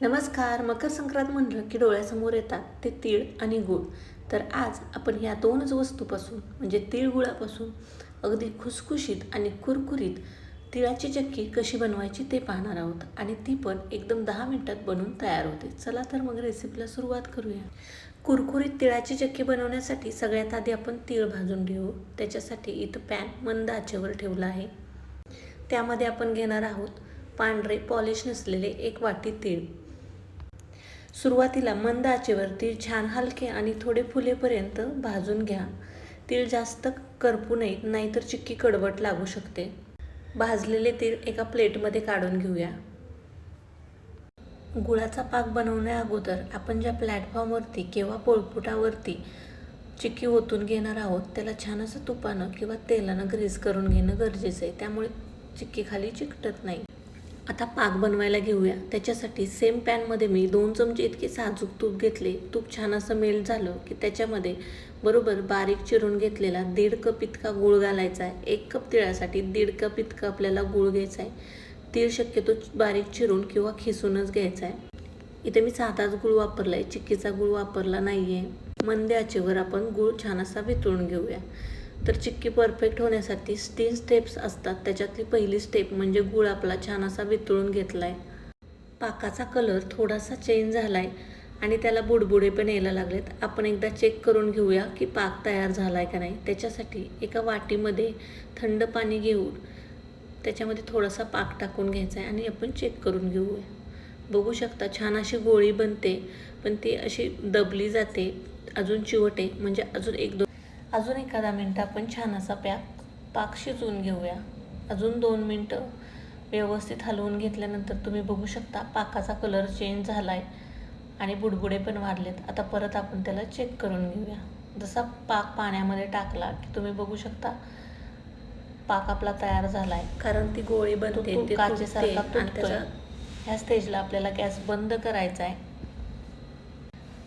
नमस्कार मकर संक्रांत म्हणलं की डोळ्यासमोर येतात ते तीळ आणि गूळ. तर आज आपण ह्या दोनच वस्तूपासून म्हणजे तिळगुळापासून अगदी खुसखुशीत आणि कुरकुरीत तिळाची चक्की कशी बनवायची ते पाहणार आहोत आणि ती पण एकदम दहा मिनटात बनवून तयार होते. चला तर मग रेसिपीला सुरुवात करूया. कुरकुरीत तिळाची चक्की बनवण्यासाठी सगळ्यात आधी आपण तीळ भाजून घेऊ. त्याच्यासाठी इथं पॅन मंद आचेवर ठेवला आहे. त्यामध्ये आपण घेणार आहोत पांढरे पॉलिश नसलेले एक वाटी तीळ. सुरुवातीला मंद आचेवर तीळ छान हलके आणि थोडे फुलेपर्यंत भाजून घ्या. तीळ जास्त करपू नयेत नाहीतर चिक्की कडवट लागू शकते. भाजलेले तीळ एका प्लेटमध्ये काढून घेऊया. गुळाचा पाक बनवण्या अगोदर आपण ज्या प्लॅटफॉर्मवरती किंवा पोळपुटावरती चिक्की ओतून घेणार आहोत त्याला छान असं तुपानं किंवा तेलानं ग्रीस करून घेणं गरजेचं आहे. त्यामुळे चिक्की खाली चिकटत नाही. आता पाक बनवायला घेऊया. त्याच्यासाठी सेम पॅनमध्ये मी दोन चमचे इतके साजूक तूप घेतले. तूप छान असं मेल्ट झालं की त्याच्यामध्ये बरोबर बारीक चिरून घेतलेला दीड कप इतका गूळ घालायचा आहे. एक कप तिळासाठी दीड कप इतका आपल्याला गूळ घ्यायचा आहे. तीळ शक्यतो बारीक चिरून किंवा खिसूनच घ्यायचा आहे. इथे मी साधाच गूळ वापरला आहे चिक्कीचा गूळ वापरला नाही आहे मंद आचेवर आपण गूळ छान असा वितळून घेऊया. तर चिक्की परफेक्ट होण्यासाठी तीन स्टेप्स असतात. त्याच्यातली पहिली स्टेप म्हणजे गूळ आपला छान असा वितळून घेतला आहे पाकाचा कलर थोडासा चेंज झाला आहे आणि त्याला बुडबुडे पण यायला लागलेत. आपण एकदा चेक करून घेऊया की पाक तयार झाला आहे का नाही. त्याच्यासाठी एका वाटीमध्ये थंड पाणी घेऊन त्याच्यामध्ये थोडासा पाक टाकून घ्यायचा आहे आणि आपण चेक करून घेऊया. बघू शकता छान अशी गोळी बनते पण ती अशी दबली जाते अजून चिवटे म्हणजे अजून एक दोन अजून एखादा मिनटं आपण छान असा पॅक पाक शिजवून घेऊया. अजून दोन मिनटं व्यवस्थित हलवून घेतल्यानंतर तुम्ही बघू शकता पाकाचा कलर चेंज झाला आहे आणि बुडबुडे पण वाढलेत. आता परत आपण त्याला चेक करून घेऊया. जसा पाक पाण्यामध्ये टाकला की तुम्ही बघू शकता पाक आपला तयार झाला आहे कारण ती गोळी बनते काचेसारखा तुटतोय. ह्या स्टेजला आपल्याला गॅस बंद करायचा आहे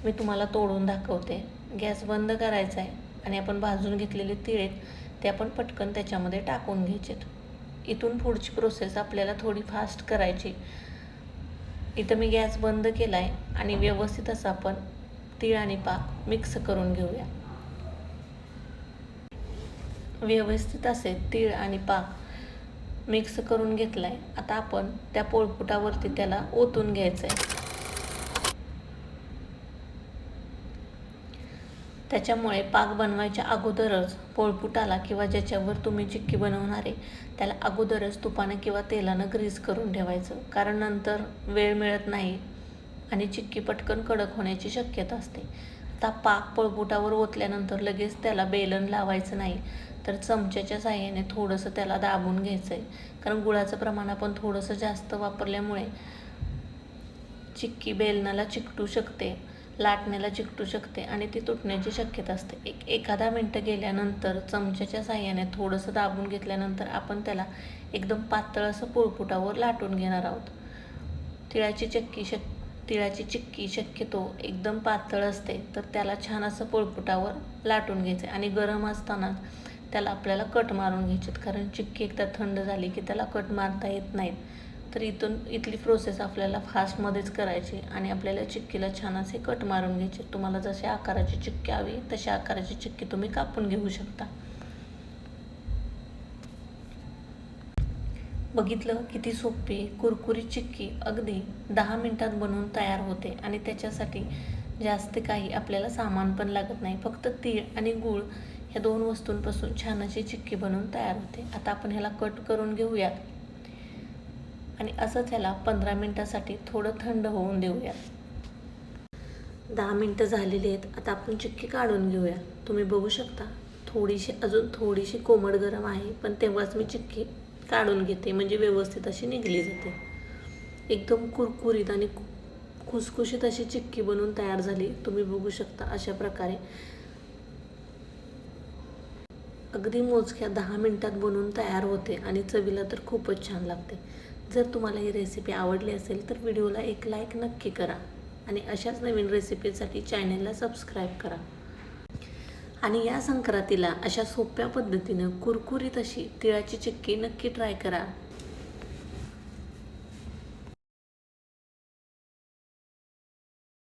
मी तुम्हाला तोडून दाखवते. गॅस बंद करायचा आहे आणि आपण भाजून घेतलेले तिळ आहेत ते आपण पटकन त्याच्यामध्ये टाकून घ्यायचेत. इथून पुढची प्रोसेस आपल्याला थोडी फास्ट करायची. इथं मी गॅस बंद केला आहे आणि व्यवस्थित असं आपण तीळ आणि पाक मिक्स करून घेऊया. व्यवस्थित असे तीळ आणि पाक मिक्स करून घेतला आहे आता आपण त्या पोळपुटावरती त्याला ओतून घ्यायचं आहे त्याच्यामुळे पाक बनवायच्या अगोदरच पोळपुटाला किंवा ज्याच्यावर तुम्ही चिक्की बनवणार आहे त्याला अगोदरच तुपानं किंवा तेलानं ग्रीस करून ठेवायचं. कारण नंतर वेळ मिळत नाही आणि चिक्की पटकन कडक होण्याची शक्यता असते. आता पाक पळपुटावर ओतल्यानंतर लगेच त्याला बेलन लावायचं नाही तर चमच्याच्या साह्याने थोडंसं त्याला दाबून घ्यायचं आहे कारण गुळाचं प्रमाण आपण थोडंसं जास्त वापरल्यामुळे चिक्की बेलनाला चिकटू शकते. लाटण्याला चिकटू शकते आणि ती तुटण्याची शक्यता असते. एक एखादा मिनटं गेल्यानंतर चमच्याच्या साह्याने थोडंसं दाबून घेतल्यानंतर आपण त्याला एकदम पातळ असं पोळपुटावर लाटून घेणार आहोत. तिळाची चक्की शक तिळाची चिक्की शक्यतो एकदम पातळ असते तर त्याला छान असं पोळपुटावर लाटून घ्यायचं आणि गरम असताना त्याला आपल्याला कट मारून घ्यायचे कारण चिक्की एकदा थंड झाली की त्याला कट मारता येत नाहीत. तर इथून इथली प्रोसेस आपल्याला फास्टमध्येच करायची आणि आपल्याला चिक्कीला छान असे कट मारून घ्यायचे. तुम्हाला जसे आकाराची चिक्की हवी तशा आकाराची चिक्की तुम्ही कापून घेऊ शकता. बघितलं किती सोपी कुरकुरी चिक्की अगदी दहा मिनिटात बनवून तयार होते आणि त्याच्यासाठी जास्त काही आपल्याला सामान पण लागत नाही. फक्त तीळ आणि गूळ ह्या दोन वस्तूंपासून छान अशी चिक्की बनवून तयार होते. आता आपण ह्याला कट करून घेऊयात. आणि असंच ह्याला पंधरा मिनटासाठी थोडं थंड होऊन देऊयात दहा मिनटं झालेली आहेत. आता आपण चिक्की काढून घेऊया. तुम्ही बघू शकता थोडीशी अजून थोडीशी कोमट गरम आहे पण तेव्हाच मी चिक्की काढून घेते. म्हणजे व्यवस्थित अशी निघली जाते. एकदम कुरकुरीत आणि खुसखुशीत अशी चिक्की बनवून तयार झाली. तुम्ही बघू शकता अशा प्रकारे. अगदी मोजक्या दहा मिनटात बनवून तयार होते आणि चवीला तर खूपच छान लागते. जर तुम्हाला ही रेसिपी आवडली असेल तर व्हिडिओला एक लाईक नक्की करा आणि अशाच नवीन रेसिपीसाठी चॅनलला सबस्क्राईब करा. आणि या संक्रांतीला अशा सोप्या पद्धतीनं कुरकुरीत अशी तिळाची चिक्की नक्की ट्राय करा.